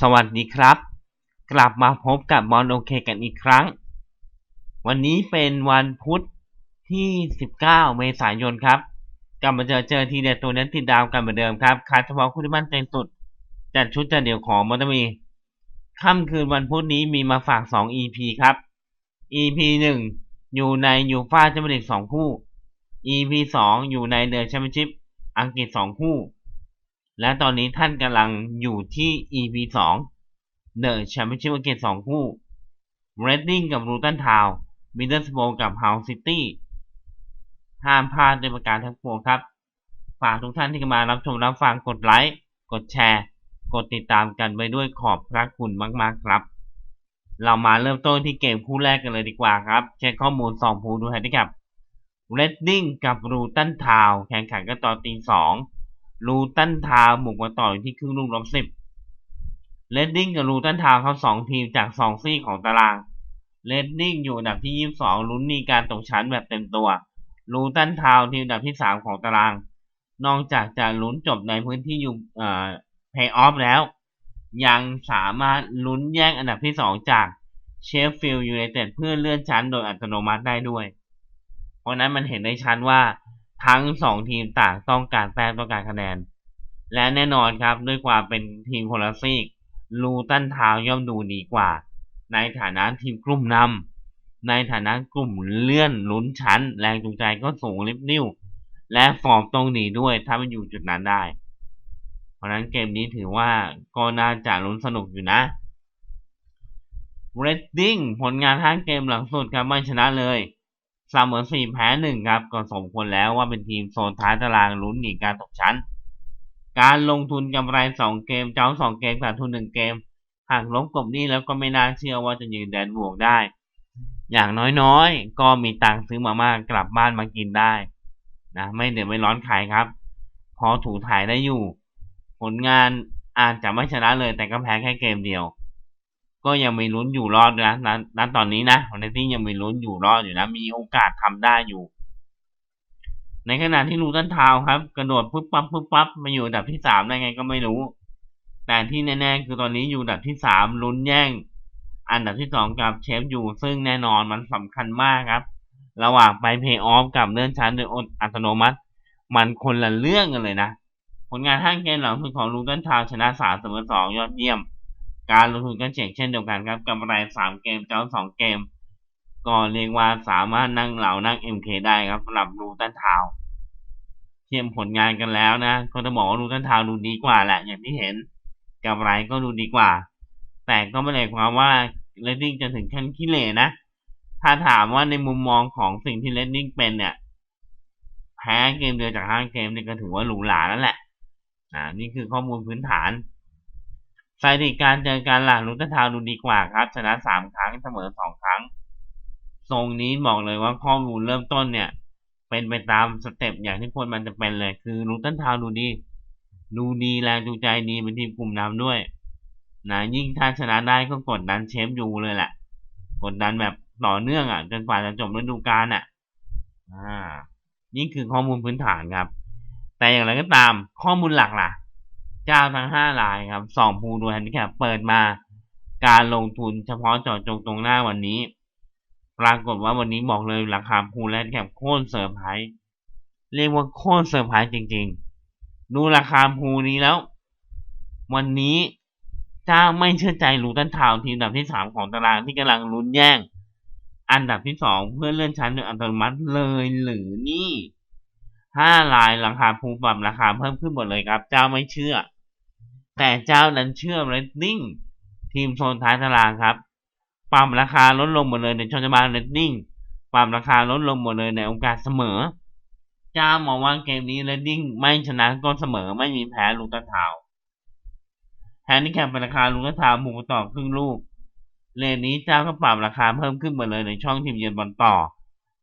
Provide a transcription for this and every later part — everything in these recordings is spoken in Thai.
สวัสดีครับ กลับมาพบกับบอลโอเคกันอีกครั้ง วันนี้เป็นวันพุธที่ 19 เมษายนครับ กลับมาเจอเจอทีเด็ดตัวนั้นติดดาวกันเหมือนเดิมครับคาเฉพาะคู่ที่มั่นใจสุด จัดชุดจัดเดี่ยวของมอเตอร์มีค่ำคืนวันพุธนี้มีมาฝาก 2 EP ครับ EP 1 อยู่ในยูฟ่าแชมเปี้ยนลีก2คู่ EP 2 อยู่ในเดอะแชมเปี้ยนชิพอังกฤษ 2 คู่ และตอนนี้ท่านกำลังอยู่ที่ EP 2 The Championship อังกฤษ2คู่ Reading กับ Luton Town Middlesbrough กับ Hull City ห้ามพลาดโดยประการทั้งปวงครับ ฝากทุกท่านที่เข้ามารับชมรับฟังกดไลค์ กดแชร์ กดติดตามกันไปด้วยขอบพระคุณมาก ๆ ครับ เรามาเริ่มต้นที่เกมคู่แรกกันเลยดีกว่าครับ เช็คข้อมูล2ผู้ดูให้ดีครับ Reading กับ Luton Town แข่งขันกันตอนตีสอง ลูตันทาวบุกมาต่ออยู่ที่ครึ่งลูกลบสิบเลดดิ้งกับลูตันทาวเขาสองทีมจากสองซี่ของตารางเลดดิ้งอยู่อันดับที่ยี่สิบสองลุ้นมีการตกชั้นแบบเต็มตัวลูตันทาวทีมอันดับที่สามของตาราง นอกจากจะลุ้นจบในพื้นที่อยู่เอ่อเพย์ออฟแล้ว ยังสามารถลุ้นแย่งอันดับที่สองจากเชฟฟิลด์ยูไนเต็ดเพื่อเลื่อนชั้นโดยอัตโนมัติได้ด้วย เพราะนั้นมันเห็นได้ชัดว่า ทั้งสองทีมต่างต้องการแต้มต้องการคะแนน และแน่นอนครับด้วยความเป็นทีมคนละซีกลูตันทาวย่อมดูดีกว่า ในฐานะทีมกลุ่มนำในฐานะกลุ่มเลื่อนลุ้นชั้น แรงจูงใจก็สูงลิบนิ้วและฟอร์มต้องดีด้วยถ้ามันอยู่จุดนั้นได้ เพราะนั้นเกมนี้ถือว่าก็น่าจะลุ้นสนุกอยู่นะเรดดิ้งผลงานทั้งเกมหลังสุดครับไม่ชนะเลย เสมอสี่แพ้หนึ่งครับก็สมควรแล้วว่าเป็นทีมโซนท้ายตารางลุ้นหนีการตกชั้น การลงทุนกำไรสองเกมเจ้าสองเกมขาดทุนหนึ่งเกม หากลบกบนี้แล้วก็ไม่น่าเชื่อว่าจะยืนแดนบวกได้ อย่างน้อยๆ ก็มีตังค์ซื้อมามากกลับบ้านมากินได้นะไม่เดือดไม่ร้อนใครครับ พอถูถ่ายได้อยู่ ผลงานอาจจะไม่ชนะเลยแต่ก็แพ้แค่เกมเดียว ก็ยังมีลุ้นอยู่รอดนะณตอนนี้นะในที่ยังมีลุ้นอยู่รอดอยู่นะ มีโอกาสทำได้อยู่ ในขณะที่ลูตันทาวครับ กระโดดปุ๊บปั๊บปุ๊บปั๊บมาอยู่อันดับที่สามได้ไงก็ไม่รู้ แต่ที่แน่ๆคือตอนนี้อยู่อันดับที่สามลุ้นแย่ง อันดับที่สองกับเชฟอยู่ ซึ่งแน่นอนมันสำคัญมากครับ ระหว่างไปเพย์ออฟกับเลื่อนชั้นโดยอัตโนมัติ มันคนละเรื่องกันเลยนะผลงานห้างเกมหลังสุดของลูตันทาวชนะสามเสมอสองยอดเยี่ยม การลงทุนก็เจ๋งเช่นเดียวกันครับกำไรสามเกมเจ้าสองเกม ก็เรียกว่าสามารถนั่งเหล่านั่ง MK ได้ครับสำหรับรูตันทาวเทียมผลงานกันแล้วนะก็จะบอกว่ารูตันทาวดูดีกว่าแหละ อย่างที่เห็นกำไรก็ดูดีกว่า แต่ก็ไม่ได้ความว่าเลดดิ้งจะถึงขั้นขี้เหร่นะ ถ้าถามว่าในมุมมองของสิ่งที่เลดดิ้งเป็นเนี่ยแพ้เกมเดียวจากห้าเกมนี่ก็ถือว่าหรูหราแล้วแหละอ่านี่คือข้อมูลพื้นฐาน สถิติการเจอการหลังลุตทาวดูดีกว่าครับชนะสามครั้งเสมอสองครั้ง ทรงนี้บอกเลยว่าข้อมูลเริ่มต้นเนี่ย เป็นไปตามสเต็ปอย่างที่ควรมันจะเป็นเลยคือลุตันทาวดูดี ดูดีแรงจูงใจดีเป็นทีมกลุ่มนำด้วยนะยิ่งถ้าชนะได้ก็กดดันเชฟยูเลยแหละกดดันแบบต่อเนื่องอะจนกว่าจะจบฤดูกาลอะ อ่านี่คือข้อมูลพื้นฐานครับ แต่อย่างไรก็ตามข้อมูลหลักล่ะ เจ้าทั้งห้ารายครับสองภูดูแฮนดิแคปเปิดมา การลงทุนเฉพาะเจาะจงตรงหน้าวันนี้ ปรากฏว่าวันนี้บอกเลยราคาภูแลนด์แคปโค่นเซอร์ไพรส์เรียกว่าโค่นเซอร์ไพรส์จริง ๆ ดูราคาภูนี้แล้ว วันนี้เจ้าไม่เชื่อใจลูตันทาวทีมอันดับที่สามของตารางที่กำลังลุ้นแย่ง อันดับที่สองเพื่อเลื่อนชั้นโดยอัตโนมัติเลยหรือนี่ห้าลายราคาภูปรับราคาเพิ่มขึ้นหมดเลยครับ เจ้าไม่เชื่อ แต่เจ้านั้นเชื่อเรตติ้งทีมโซนท้ายตารางครับปรับราคาลดลงหมดเลยในช่องจบานเรตติ้งปรับราคาลดลงหมดเลยในโอกาสเสมอ เจ้ามองว่าเกมนี้เรตติ้งไม่ชนะก็เสมอไม่มีแพ้ลูกตะเทาแฮนดี้แคปเป็นราคาลูกตะเทาหมูต่อครึ่งลูกเลนนี้เจ้าก็ปรับราคาเพิ่มขึ้นหมดเลยในช่องทีมเยือนบอลต่อ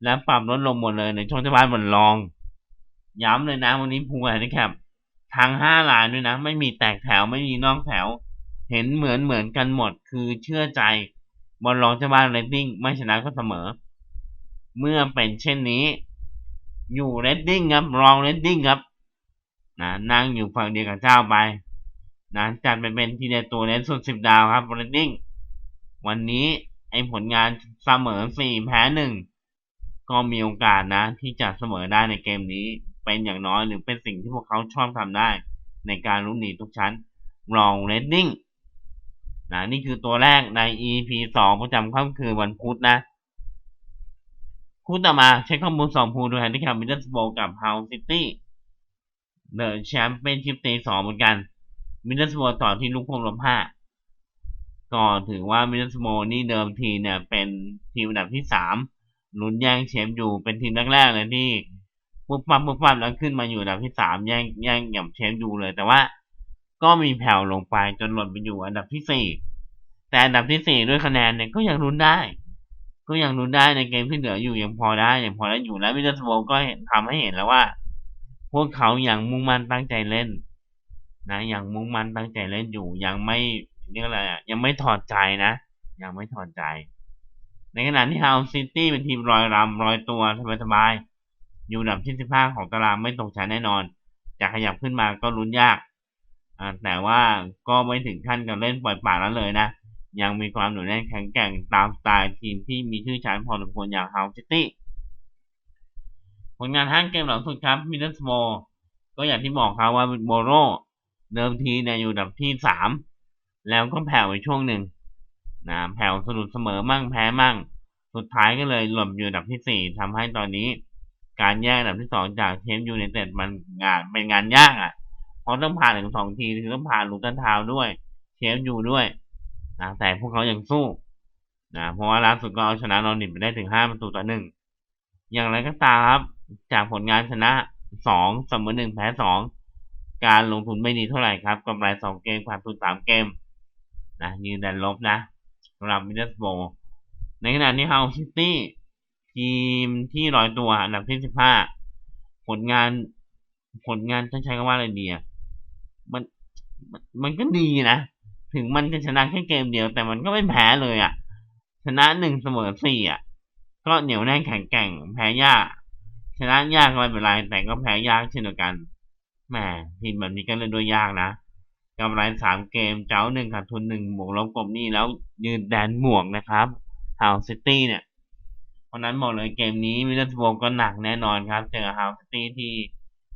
และปรับลดลงหมดเลยในช่องเจ้าบ้านบอลรอง ย้ำเลยนะวันนี้พูแฮนดี้แคป ทั้งห้าลายด้วยนะ ไม่มีแตกแถวไม่มีนอกแถว เห็นเหมือนเหมือนกันหมด คือเชื่อใจบอลรองเจ้าบ้านเรดดิ้งไม่ชนะก็เสมอ เมื่อเป็นเช่นนี้ อยู่เรดดิ้งครับรองเรดดิ้งครับนะนั่งอยู่ฝั่งเดียวกับเจ้าไปนะจัดไปเป็นทีเดตัวเน้นสุดสิบดาวครับเรตติ้งวันนี้ไอผลงานเสมอสี่แพ้หนึ่งก็มีโอกาสนะที่จะเสมอได้ในเกมนี้ เป็นอย่างน้อยหรือเป็นสิ่งที่พวกเขาชอบทำได้ ในการลุ้นหนีทุกชั้นรองเรตติ้งนะนี่คือตัวแรกใน EP สองประจำค่ำคืนวันพุธนะ คู่ต่อมาเช็คข้อมูลสองพูดูแฮนดิแคปมิดเดิลสโบกับเฮาส์ซิตี้เดอะแชมเปี้ยนชิพตีสองเหมือนกันมิดเดิลสโบต่อที่ลูกพวงลบห้าก็ถือว่ามิดเดิลสโบนี่เดิมทีเนี่ยเป็นทีมอันดับที่สามลุ้นแย่งแชมป์อยู่เป็นทีมแรกๆเลยที่ ปุ๊บปั๊บปุ๊บปั๊บแล้วขึ้นมาอยู่อันดับที่สามแย่งแย่งหย่ำแชมป์อยู่เลย แต่ว่าก็มีแผ่วลงไปจนหล่นไปอยู่อันดับที่สี่แต่อันดับที่สี่ด้วยคะแนนเนี่ยก็ยังลุ้นได้ ก็ยังลุ้นได้ในเกมที่เหลืออยู่ยังพอได้ยังพอได้อยู่แล้วมิดเดิลสโบก็ทำให้เห็นแล้วว่า พวกเขายังมุ่งมั่นตั้งใจเล่น นะยังมุ่งมั่นตั้งใจเล่นอยู่ยังไม่เรียกอะไรอะยังไม่ถอดใจนะยังไม่ถอดใจ ในขณะที่ฮาวซิตี้เป็นทีมรอยรำรอยตัวสบายๆ อยู่อันดับที่ 15 ของตารางไม่ตกชั้นแน่นอน จะขยับขึ้นมาก็ลุ้นยากแต่ว่าก็ไม่ถึงขั้นกับเล่นปล่อยปากแล้วเลยนะ ยังมีความหนุนแน่นแข็งแกร่งตามสไตล์ทีมที่มีชื่อชั้นพอสมควรอย่างฮาวซิตี้ผลงานห้างเกมหลังสุดครับมิดเดิลสโมก็อย่างที่บอกครับว่าโมโรเดิมทีเนี่ยอยู่ดับที่สามแล้วก็แผ่วไปช่วงหนึ่งนะแผ่วสะดุดเสมอมั่งแพ้มั่ง สุดท้ายก็เลยหล่นอยู่ดับที่สี่ทำให้ตอนนี้ การแยกอันดับที่สองจากเชมยูไนเต็ดมันงานเป็นงานยากอะ เพราะต้องผ่านถึงสองทีคือต้องผ่านลูตันทาวด้วย เชฟยูด้วยนะแต่พวกเขายังสู้นะเพราะว่าล่าสุดก็เอาชนะนอริทไปได้ถึงห้าประตูต่อหนึ่งอย่างไรก็ตามครับ จากผลงานชนะสองเสมอหนึ่งแพ้สองการลงทุนไม่ดีเท่าไหร่ครับกำไรสองเกมขาดทุนสามเกมนะยืนดันลบนะสำหรับมิดเดิลสโบในขณะที่เฮาซิตี้ ทีมที่ร้อยตัวอันดับที่สิบห้าผลงาน ผลงานต้องใช้คำว่าอะไรดีอะมันมันก็ดีนะ ถึงมันจะชนะแค่เกมเดียว แต่มันก็ไม่แพ้เลยอะ ชนะหนึ่งเสมอสี่อะ ก็เหนียวแน่นแข็งแกร่ง แพ้ยาก ชนะยากก็ไม่เป็นไร แต่ก็แพ้ยากเช่นเดียวกันแหมทีมแบบนี้ก็เล่นด้วยยากนะกำไรสามเกม เจ้าหนึ่งขาดทุนหนึ่งบวกลบกลบนี้แล้วยืนแดนหมวกนะครับฮาวซิตี้เนี่ย ราะนั้นบอกเลยเกมนี้มิดเดิลสโบก็หนักแน่นอนครับ เจอฮาวซิตี้ที่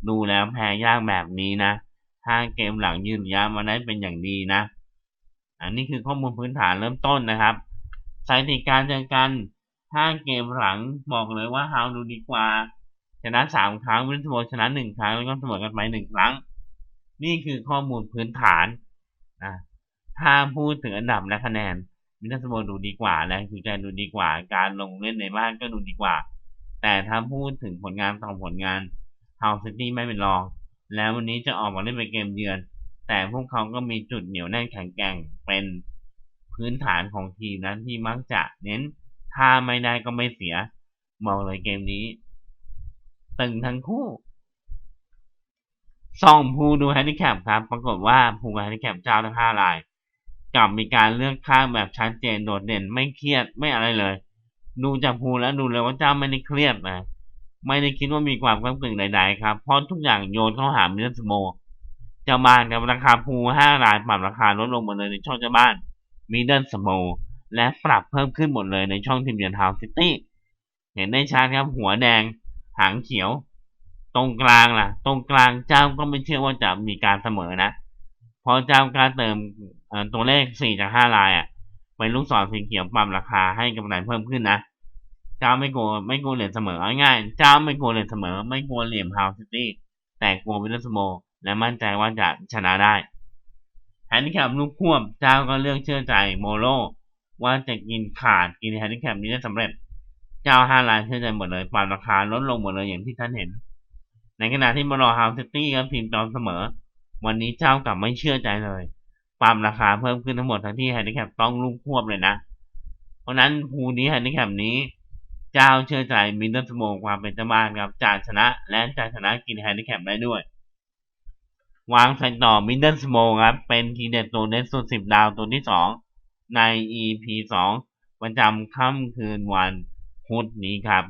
ดูแล้วแพ้ยากแบบนี้นะถ้าเกมหลังยืนยะมาได้เป็นอย่างดีนะ อันนี้คือข้อมูลพื้นฐานเริ่มต้นนะครับสถิติการเจอกันถ้าเกมหลังบอกเลยว่าฮาวดูดีกว่า ชนะสามครั้งมิดเดิลสโบชนะหนึ่งครั้งแล้วก็เสมอกันไปหนึ่งครั้ง นี่คือข้อมูลพื้นฐานนะถ้าพูดถึงอันดับและคะแนน มิดเดิลสโบดูดีกว่าและคือใจดูดีกว่า การลงเล่นในบ้านก็ดูดีกว่า แต่ถ้าพูดถึงผลงานต่อผลงานฮาวซิตี้ไม่เป็นรอง แล้ววันนี้จะออกมาเล่นเป็นเกมเยือน แต่พวกเขาก็มีจุดเหนียวแน่นแข็งแกร่งเป็นพื้นฐานของทีมนั้นที่มักจะเน้นถ้าไม่ได้ก็ไม่เสีย มองเลยเกมนี้ตึงทั้งคู่ส่องภูดูแฮนดิแคปครับ ปรากฏว่าภูแฮนดิแคปเจ้าทั้งห้าราย กับมีการเลือกข้างแบบชัดเจนโดดเด่นไม่เครียดไม่อะไรเลย ดูจากภูแล้วดูเลยว่าเจ้าไม่ได้เครียดนะไม่ได้คิดว่ามีความก้ากึ่งใดๆครับเพราะทุกอย่างโยนเข้าหามิลสโมเจ้าบ้านกับราคาภูห้ารายปรับราคาลดลงหมดเลยในช่องเจ้าบ้านมิดเดิลสโมและปรับเพิ่มขึ้นหมดเลยในช่องทีมเยือนทาวซิตี้เห็นได้ชัดครับ หัวแดง หางเขียว ตรงกลางล่ะ ตรงกลางเจ้าก็ไม่เชื่อว่าจะมีการเสมอนะพราะเจ้าการเติม ตัวเลขสี่จากห้าลายอะเป็นลูกศรสีเขียวปรับราคาให้กำไรเพิ่มขึ้นนะเจ้าไม่กลัวไม่กลัวเหรียญเสมอง่ายเจ้าไม่กลัวเหรียญเสมอ ไม่กลัวเหลี่ยมฮาวซิตี้แต่กลัววิลเลสโมและมั่นใจว่าจะชนะได้แฮนดิแคปลูกพ่วงเจ้าก็เลือกเชื่อใจโมโลว่าจะกินขาดกินแฮนดิแคปนี้ได้สำเร็จ เจ้าห้าลายเชื่อใจหมดเลยปรับราคาลดลงหมดเลยอย่างที่ท่านเห็น ในขณะที่มารอฮาวซิตี้กับทีมตอนเสมอ วันนี้เจ้ากลับไม่เชื่อใจเลย ปรับราคาเพิ่มขึ้นทั้งหมดทั้งที่แฮนดิแคปต้องลูกควบเลยนะ เพราะนั้นภูนี้แฮนดิแคปนี้เจ้าเชื่อใจมินเดิลสโมความเป็นเจ้าบ้านครับจาชนะ และจาชนะกินแฮนดิแคปได้ด้วย วางใส่ต่อมินเดิลสโมครับ เป็นทีเด็ดตัวเน็ตสุดสิบดาวตัวที่สองใน EP สองประจำค่ำคืนวันพุธนี้ครับ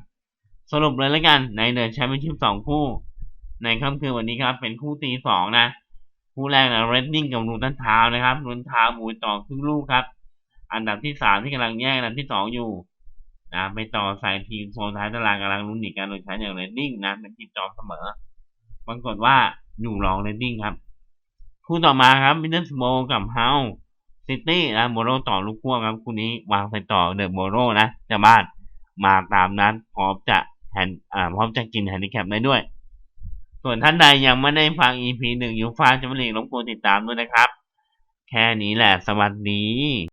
สรุปเลยแล้วกันในเดือะแชมเปี้ยนชิพสองคู่ ในค่ำคืนวันนี้ครับ เป็นคู่ตีสองนะ คู่แรกนะเรดดิ้งกับลูตันทาวน์นะครับลูตันทาวน์หมุนต่อครึ่งลูกครับ อันดับที่สามที่กำลังแย่งอันดับที่สองอยู่นะไปต่อสายทีมโซนท้ายตารางกำลังลุ้นหนีการโดยชั้นอย่างเรดดิ้งนะเป็นทีมจอมเสมอปรากฏว่าอยู่รองเรดดิ้งครับ คู่ต่อมาครับมิดเดิลสโมกับเฮาซิตี้นะโมโรต่อลูกพ่วงครับคู่นี้วางไปต่อเดอะโมโรนะจะบ้านมาตามนั้นพร้อมจะแฮนอ่าพร้อมจะกินแฮนดิแคปได้ด้วย ส่วนท่านใดยังไม่ได้ฟัง EP หนึ่งยูฟาจะไม่ลีกรบกวนติดตามด้วยนะครับ แค่นี้แหละสวัสดี